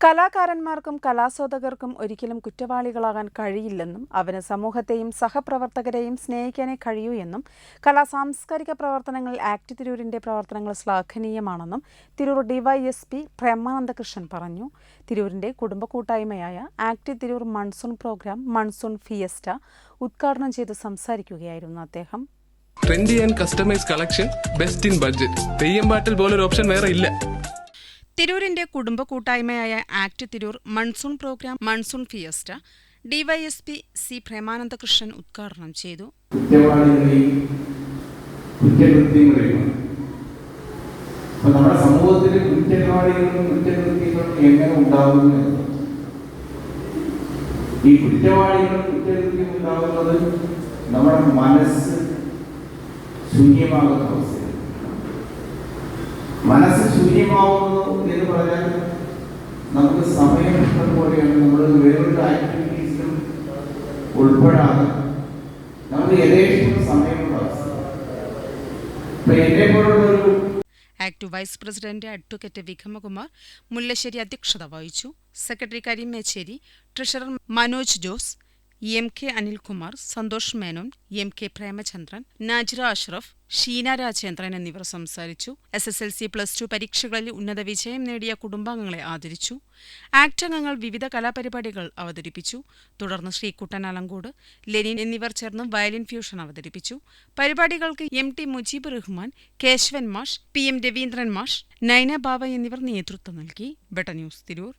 കലാകാരന്മാർക്കും കലാസ്വാദകർക്കും ഒരിക്കലും കുറ്റവാളികളാകാൻ കഴിയില്ലെന്നും അവന് സമൂഹത്തെയും സഹപ്രവർത്തകരെയും സ്നേഹിക്കാനേ കഴിയൂ എന്നും കലാ സാംസ്കാരിക പ്രവർത്തനങ്ങളിൽ ആക്ട് തിരൂരിന്റെ പ്രവർത്തനങ്ങൾ ശ്ലാഘനീയമാണെന്നും തിരൂർ ഡിവൈഎസ്പി പ്രേമാനന്ദകൃഷ്ണൻ പറഞ്ഞു. തിരൂരിന്റെ കുടുംബ കൂട്ടായ്മയായ act Tirur monsoon programme monsoon fiesta ഉദ്ഘാടനം ചെയ്ത് സംസാരിക്കുകയായിരുന്നു അദ്ദേഹം. Trendy and customise collection best in budget Theyyam പാട്ടിൽ പോലൊരു ഓപ്ഷൻ വേറെ ഇല്ല. തിരൂരിന്റെ കുടുംബ കൂട്ടായ്മയായ act Tirur monsoon programme monsoon fiesta DYSP C Premanandakrishnan ഉദ്ഘാടനം ചെയ്തു. നമ്മുടെ എങ്ങനെ ഈ കുറ്റവാളികളും കുറ്റകൃത്യം ഉണ്ടാകുന്നത് നമ്മുടെ മനസ്സ് ശൂന്യമാകുന്ന അവസ്ഥയാണ് മനസ്സ് ശൂന്യമാവുന്നു ഉൾപ്പെടാതെ നമുക്ക് യഥേഷ്ടം സമയമുള്ള അവസ്ഥ ഇപ്പൊ എന്നെ പോലുള്ള ഒരു act vice president advocate വിഖമകുമാർ Mullassery അധ്യക്ഷത വഹിച്ചു secretary Kareem Mecheri treasurer Manoj Jose M K Anilkumar Santhosh Menon M K Premachandran Najira Ashraf Sheena Rajendran എന്നിവർ സംസാരിച്ചു. S S L C plus two പരീക്ഷകളിൽ ഉന്നത വിജയം നേടിയ കുടുംബാംഗങ്ങളെ ആദരിച്ചു. ആക്ട് അംഗങ്ങൾ വിവിധ കലാപരിപാടികൾ അവതരിപ്പിച്ചു. തുടർന്ന് ശ്രീകുട്ടൻ അലങ്കോട് ലെനിൻ എന്നിവർ ചേർന്ന് വയലിൻ ഫ്യൂഷൻ അവതരിപ്പിച്ചു. പരിപാടികൾക്ക് എം ടി മുജീബ് റഹ്മാൻ കേശവൻ മാഷ് പി എം രവീന്ദ്രൻ മാഷ് നൈന ബാബ എന്നിവർ നേതൃത്വം നൽകി. ബെട്ട ന്യൂസ് തിരൂർ.